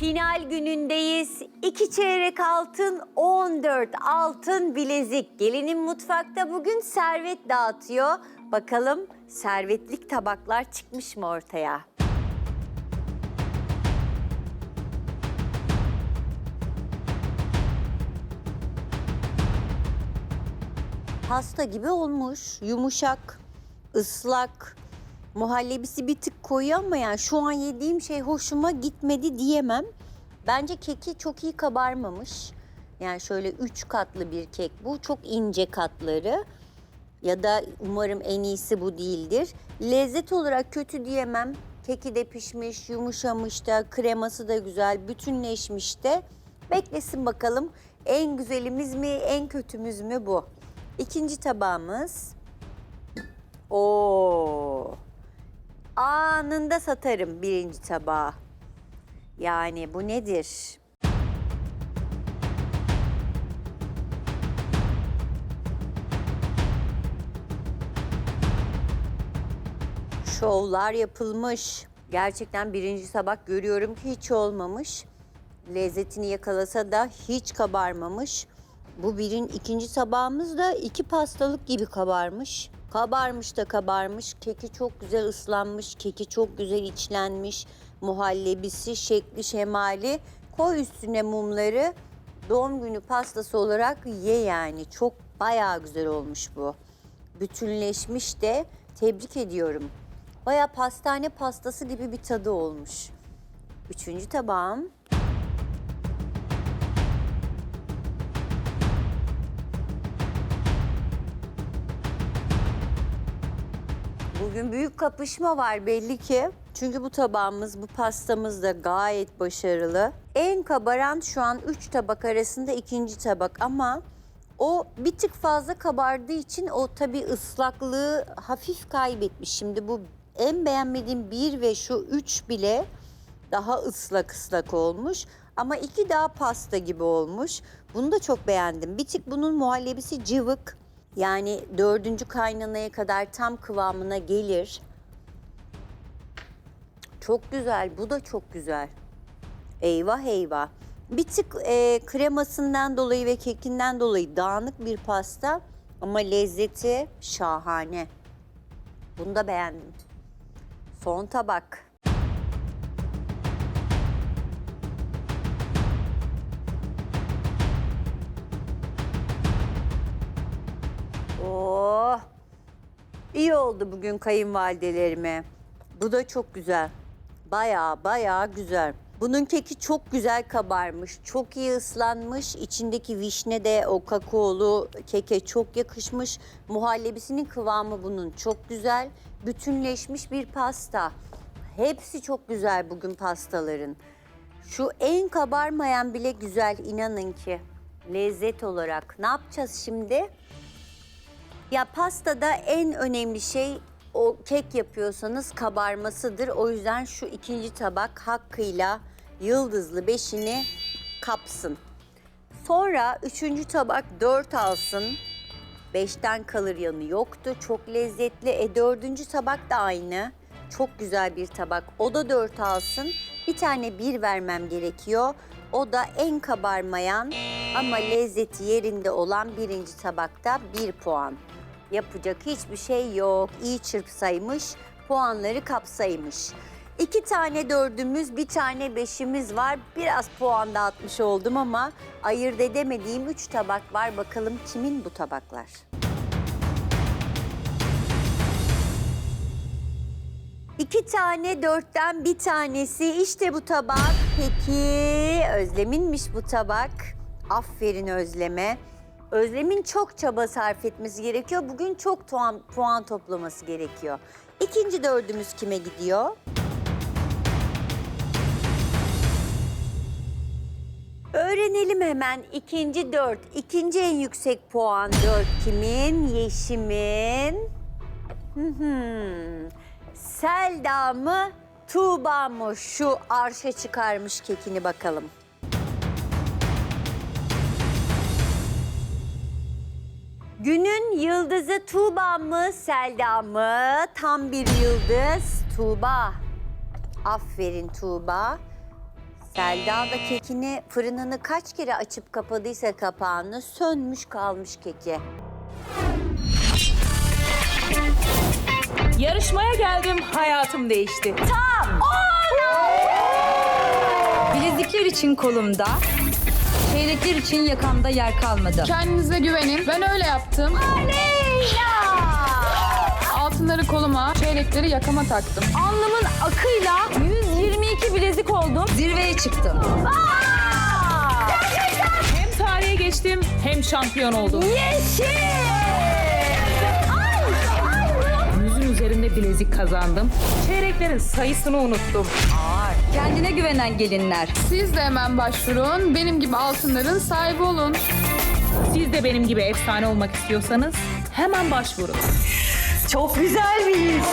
Final günündeyiz. İki çeyrek altın, 14 altın bilezik. Gelinin mutfakta bugün servet dağıtıyor. Bakalım servetlik tabaklar çıkmış mı ortaya? Pasta gibi olmuş, yumuşak, ıslak. Muhallebisi bir tık koyu ama yani şu an yediğim şey hoşuma gitmedi diyemem. Bence keki çok iyi kabarmamış. Yani şöyle üç katlı bir kek bu. Çok ince katları. Ya da umarım en iyisi bu değildir. Lezzet olarak kötü diyemem. Keki de pişmiş, yumuşamış da, kreması da güzel, bütünleşmiş de. Beklesin bakalım en güzelimiz mi, en kötümüz mü bu? İkinci tabağımız. Oo. Anında satarım birinci tabağı. Yani bu nedir? Şovlar yapılmış. Gerçekten birinci tabak görüyorum ki hiç olmamış. Lezzetini yakalasa da hiç kabarmamış. Bu birin ikinci tabağımız da iki pastalık gibi kabarmış. Kabarmış da kabarmış. Keki çok güzel ıslanmış. Keki çok güzel içlenmiş. Muhallebisi, şekli, şemali. Koy üstüne mumları. Doğum günü pastası olarak ye yani. Çok bayağı güzel olmuş bu. Bütünleşmiş de tebrik ediyorum. Bayağı pastane pastası gibi bir tadı olmuş. Üçüncü tabağım. Bugün büyük kapışma var belli ki. Çünkü bu tabağımız, bu pastamız da gayet başarılı. En kabaran şu an üç tabak arasında ikinci tabak ama o bir tık fazla kabardığı için o tabii ıslaklığı hafif kaybetmiş. Şimdi bu en beğenmediğim bir ve şu üç bile daha ıslak ıslak olmuş. Ama iki daha pasta gibi olmuş. Bunu da çok beğendim. Bir tık bunun muhallebisi cıvık. Yani dördüncü kaynanaya kadar tam kıvamına gelir. Çok güzel. Bu da çok güzel. Eyvah eyvah. Bir tık e, kremasından dolayı ve kekinden dolayı dağınık bir pasta ama lezzeti şahane. Bunu da beğendim. Son tabak. İyi oldu bugün kayınvalidelerime. Bu da çok güzel. Bayağı bayağı güzel. Bunun keki çok güzel kabarmış, çok iyi ıslanmış. İçindeki vişne de o kakaolu keke çok yakışmış. Muhallebisinin kıvamı bunun çok güzel. Bütünleşmiş bir pasta. Hepsi çok güzel bugün pastaların. Şu en kabarmayan bile güzel inanın ki. Lezzet olarak. Ne yapacağız şimdi? Ya pastada en önemli şey o kek yapıyorsanız kabarmasıdır. O yüzden şu ikinci tabak hakkıyla yıldızlı beşini kapsın. Sonra üçüncü tabak dört alsın. Beşten kalır yanı yoktu. Çok lezzetli. E dördüncü tabak da aynı. Çok güzel bir tabak. O da dört alsın. Bir tane bir vermem gerekiyor. O da en kabarmayan ama lezzeti yerinde olan birinci tabakta bir puan. Yapacak hiçbir şey yok. İyi çırpsaymış, puanları kapsaymış. İki tane dördümüz, bir tane beşimiz var. Biraz puan dağıtmış oldum ama ayırt edemediğim üç tabak var. Bakalım kimin bu tabaklar? İki tane dörtten bir tanesi işte bu tabak. Peki Özlem'inmiş bu tabak. Aferin Özlem'e. Özlem'in çok çaba sarf etmesi gerekiyor. Bugün çok puan, puan toplaması gerekiyor. İkinci dördümüz kime gidiyor? Öğrenelim hemen ikinci dört. İkinci en yüksek puan dört kimin? Yeşim'in. Selda mı? Tuğba mı? Şu arşa çıkarmış kekini bakalım. Günün yıldızı Tuğba mı, Selda mı? Tam bir yıldız Tuğba. Aferin Tuğba. Selda da kekini fırınını kaç kere açıp kapadıysa kapağını sönmüş kalmış keki. Yarışmaya geldim, hayatım değişti. Bilezikler için kolumda, çeyrekler için yakamda yer kalmadı. Kendinize güvenin. Ben öyle yaptım. Altınları koluma, çeyrekleri yakama taktım. Alnımın akıyla 122 bilezik oldum, zirveye çıktım. Hem tarihe geçtim, hem şampiyon oldum. Yüzün üzerinde bilezik kazandım. Çeyreklerin sayısını unuttum. Kendine güvenen gelinler. Siz de hemen başvurun. Benim gibi altınların sahibi olun. Siz de benim gibi efsane olmak istiyorsanız hemen başvurun. Çok güzel bir his.